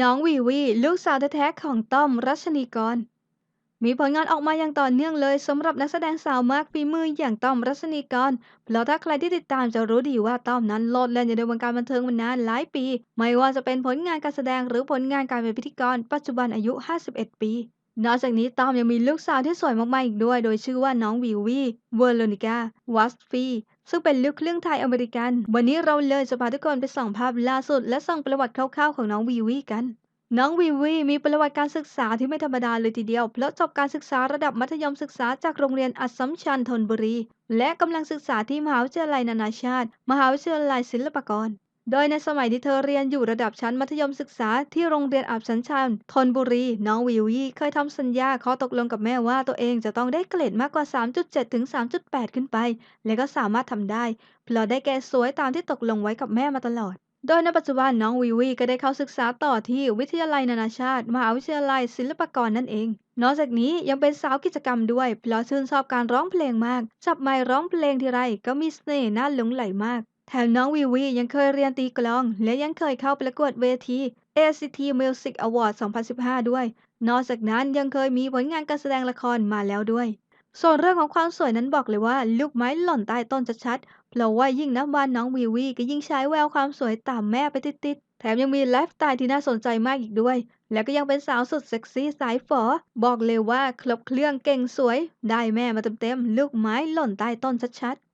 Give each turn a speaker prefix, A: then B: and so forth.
A: น้องวีวีลูกสาวแท้ๆของต้อมรัชนีกร มีผลงานออกมาอย่างต่อเนื่องเลยสำหรับนักแสดงสาวมากฝีมืออย่างต้อมรัชนีกรเพราะถ้าใครที่ติดตามจะรู้ดีว่าต้อมนั้นโลดแล่นอยู่ในวงการบันเทิงมานานหลายปี ไม่ว่าจะเป็นผลงานการแสดงหรือผลงานการเป็นพิธีกร ปัจจุบันอายุ 51 ปี นอกจากนี้ต้อมยังมีลูกสาวที่สวยมากๆอีกด้วย โดยชื่อว่าน้องวีวีเวอร์โลนิกาวัสฟีซึ่งเป็นลูกครึ่งไทยอเมริกัน วันนี้เราเลยจะพาทุกคนไปส่องภาพล่าสุด และส่องประวัติคร่าวๆของน้องวีวีกันน้องวีวีมีประวัติการศึกษาที่ไม่ธรรมดาเลยทีเดียว เพราะจบการศึกษาระดับมัธยมศึกษาจากโรงเรียนอัสสัมชัญธนบุรี และกำลังศึกษาที่มหาวิทยาลัยนานาชาติ มหาวิทยาลัยศิลปากร โดยในสมัยที่เธอเรียนอยู่ระดับชั้นมัธยมศึกษาที่โรงเรียนอัสสัมชัญธนบุรี น้องวีวีเคยทำสัญญาขอตกลงกับแม่ว่าตัวเองจะต้องได้เกรดมากกว่า 3.7 ถึง 3.8 ขึ้นไป และก็สามารถทำได้ เพราะได้แก่สวยตามที่ตกลงไว้กับแม่มาตลอดโดยในปัจจุบันน้องวีวีก็ได้เข้าศึกษาต่อที่วิทยาลัยนานาชาติ มหาวิทยาลัยศิลปากรนั่นเอง นอกจากนี้ยังเป็นสาวกิจกรรมด้วย เพราะชื่นชอบการร้องเพลงมาก จับไมค์ร้องเพลงทีไรก็มีเสน่ห์น่าหลงใหลมาก แถมน้องวีวียังเคยเรียนตีกลอง และยังเคยเข้าประกวดเวที ACT Music Award 2015 ด้วย นอกจากนั้นยังเคยมีผลงานการแสดงละครมาแล้วด้วย ส่วนเรื่องของความสวยนั้นบอกเลยว่า ลูกไม้หล่นใต้ต้นชัดๆ เพราะว่ายิ่งนับวันน้องวีวีก็ยิ่งใช้แววความสวยตามแม่ไปติดๆ แถมยังมีไลฟ์สไตล์ที่น่าสนใจมากอีกด้วย แล้วก็ยังเป็นสาวสุดเซ็กซี่สายฝอ บอกเลยว่าครบเครื่องเก่งสวย ได้แม่มาเต็มๆ ลูกไม้หล่นใต้ต้นชัดๆ